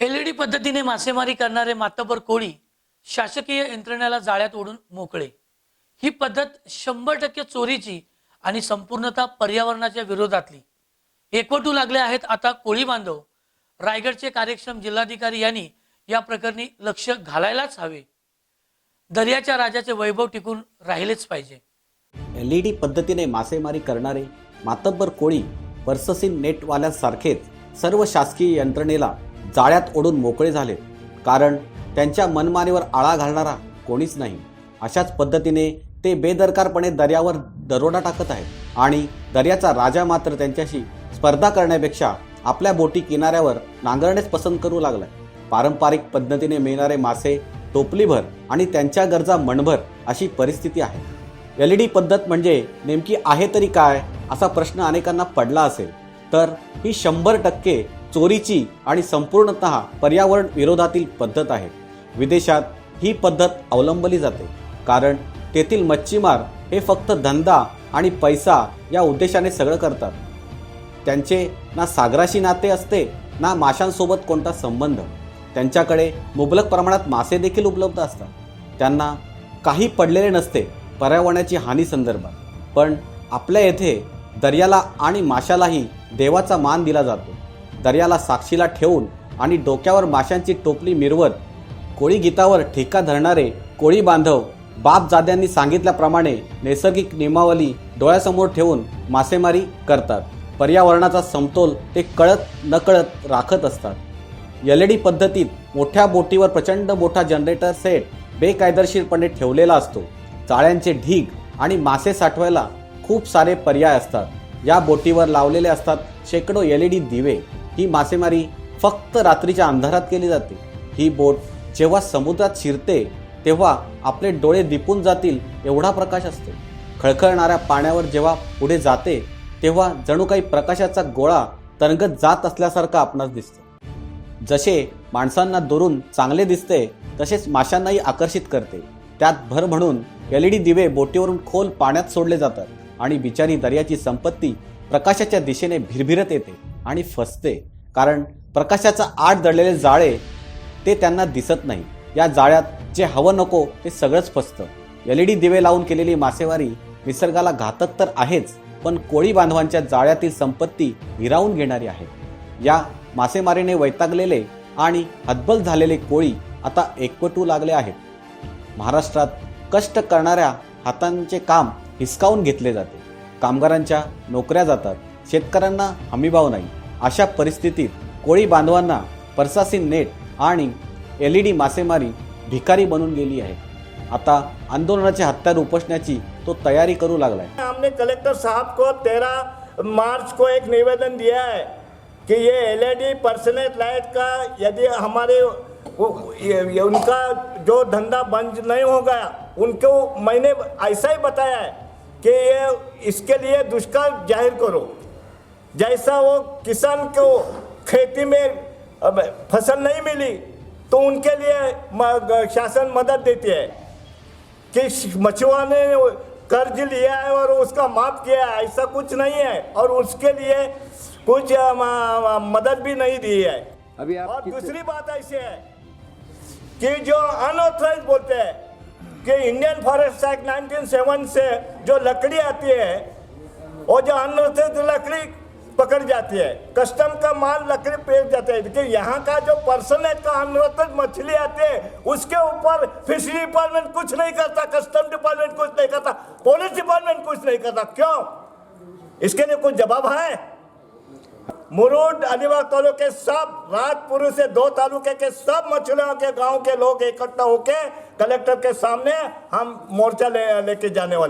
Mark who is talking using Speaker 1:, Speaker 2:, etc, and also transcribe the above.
Speaker 1: LED पद्धतीने मासेमारी करणारे मातबर कोळी शासकीय यंत्रणेला जाळ्यात ओढून मोकळे. ही पद्धत शंभर टक्के चोरीची आणि संपूर्णतः पर्यावरणाच्या विरोधातली. एकवटू लागले आहेत आता कोळी बांधव. रायगडचे कार्यक्षम जिल्हाधिकारी यांनी या प्रकरणी लक्ष घालायलाच हवे. दर्याच्या राजाचे वैभव टिकून राहिलेच पाहिजे.
Speaker 2: एल ई डी पद्धतीने मासेमारी करणारे मातब्बर कोळी पर्ससीन नेटवाल्यांसारखेच सर्व शासकीय यंत्रणेला जाळ्यात ओढून मोकळे झाले. कारण त्यांच्या मनमानीवर आळा घालणारा कोणीच नाही. अशाच पद्धतीने ते बेदरकारपणे दर्यावर दरोडा टाकत आहेत. आणि दर्याचा राजा मात्र त्यांच्याशी स्पर्धा करण्यापेक्षा आपल्या बोटी किनाऱ्यावर नांगरणेच पसंत करू लागलाय. पारंपरिक पद्धतीने मिळणारे मासे टोपलीभर आणि त्यांच्या गरजा मणभर अशी परिस्थिती आहे. एल ई डी पद्धत म्हणजे नेमकी आहे तरी काय असा प्रश्न अनेकांना पडला असेल. तर ही शंभर टक्के चोरीची आणि संपूर्णत पर्यावरण विरोधातील पद्धत आहे. विदेशात ही पद्धत अवलंबली जाते. कारण तेथील मच्छीमार हे फक्त धंदा आणि पैसा या उद्देशाने सगळं करतात. त्यांचे ना सागराशी नाते असते ना माशांसोबत कोणता संबंध. त्यांच्याकडे मुबलक प्रमाणात मासे देखील उपलब्ध असतात. त्यांना काही पडलेले नसते पर्यावरणाची हानी संदर्भात. पण आपल्या येथे दर्याला आणि माशालाही देवाचा मान दिला जातो. दर्याला साक्षीला ठेवून आणि डोक्यावर माशांची टोपली मिरवत कोळी गीतावर ठेका धरणारे कोळी बांधव बापजाद्यांनी सांगितल्याप्रमाणे नैसर्गिक नियमावली डोळ्यासमोर ठेवून मासेमारी करतात. पर्यावरणाचा समतोल ते कळत नकळत राखत असतात. एल ई डी पद्धतीत मोठ्या बोटीवर प्रचंड मोठा जनरेटर सेट बेकायदेशीरपणे ठेवलेला असतो. जाळ्यांचे ढीग आणि मासे साठवायला खूप सारे पर्याय असतात. या बोटीवर लावलेले असतात शेकडो एल ई डी दिवे. ही मासेमारी फक्त रात्रीच्या अंधारात केली जाते. ही बोट जेव्हा समुद्रात शिरते तेव्हा आपले डोळे दिपून जातील एवढा प्रकाश असतो. खळखळणाऱ्या पाण्यावर जेव्हा पुढे जाते तेव्हा जणू काही प्रकाशाचा गोळा तरंगत जात असल्यासारखा आपणास दिसतो. जसे माणसांना दुरून चांगले दिसते तसेच माशांनाही आकर्षित करते. त्यात भर म्हणून एल ई डी दिवे बोटीवरून खोल पाण्यात सोडले जातात आणि बिचारी दर्याची संपत्ती प्रकाशाच्या दिशेने भिरभिरत येते आणि फसते. कारण प्रकाशाचा आड दडलेले जाळे ते त्यांना दिसत नाही. या जाळ्यात जे हवं नको ते सगळंच फसतं. एल ई डी दिवे लावून केलेली मासेमारी निसर्गाला घातक तर आहेच पण कोळी बांधवांच्या जाळ्यातील संपत्ती हिरावून घेणारी आहे. या मासेमारीने वैतागलेले आणि हतबल झालेले कोळी आता एकवटू लागले आहेत. महाराष्ट्रात कष्ट करणाऱ्या हातांचे काम हिसकावून घेतले जाते. कामगारांच्या नोकऱ्या जातात. शेतकऱ्यांना हमीभाव नाही. अशा परिस्थितीत कोळी बांधवांना प्रशासन नेट आणि एल ई डी मासेमारी भिकारी बनून गेली आहे. आता आंदोलनाचे हत्यार उपसण्याची तो तयारी करू लागलाय.
Speaker 3: हमने कलेक्टर साहब को तेरह मार्च को एक निवेदन दिया है कि ये एलईडी पर्सनेट लाइट का यदि हमारे वो- ये- ये उनका जो धंधा बंद नहीं हो गया उनको मैंने ऐसा ही बताया है कि ये इसके लिए दुष्काल जाहिर करो। जैसा वो किसान को खेती में फ़सल नहीं मिली तो उनके लिए शासन मदद देती है। कि मछुआ ने कर्ज लिया है और उसका माफ़ किया है ऐसा कुछ नहीं है और उसके लिए कुछ मदद भी नहीं दी है।
Speaker 4: अभी आप
Speaker 3: और दूसरी बात ऐसी है कि जो अनऑथराइज बोलते हैं कि इंडियन फॉरेस्ट एक्ट 1907 से जो लकड़ी आती है वो जो अनऑथराइज लकड़ी पकड़ जाती है। कस्टम का माल लकड़ी पेश जाता है। लेकिन यहाँ का जो पर्सन है का अनऑथराइज मछली आती है। उसके ऊपर फिशरी डिपार्टमेंट कुछ नहीं करता कस्टम डिपार्टमेंट कुछ नहीं करता पुलिस डिपार्टमेंट कुछ नहीं करता। क्यों? इसके लिए कुछ जवाब है? मुरुड, अलीबाग तालुके सब राजपुर से दो तालुके के सब मछलियों के गाँव के लोग इकट्ठा होके कलेक्टर के सामने हम मोर्चा ले, लेके जाने वाले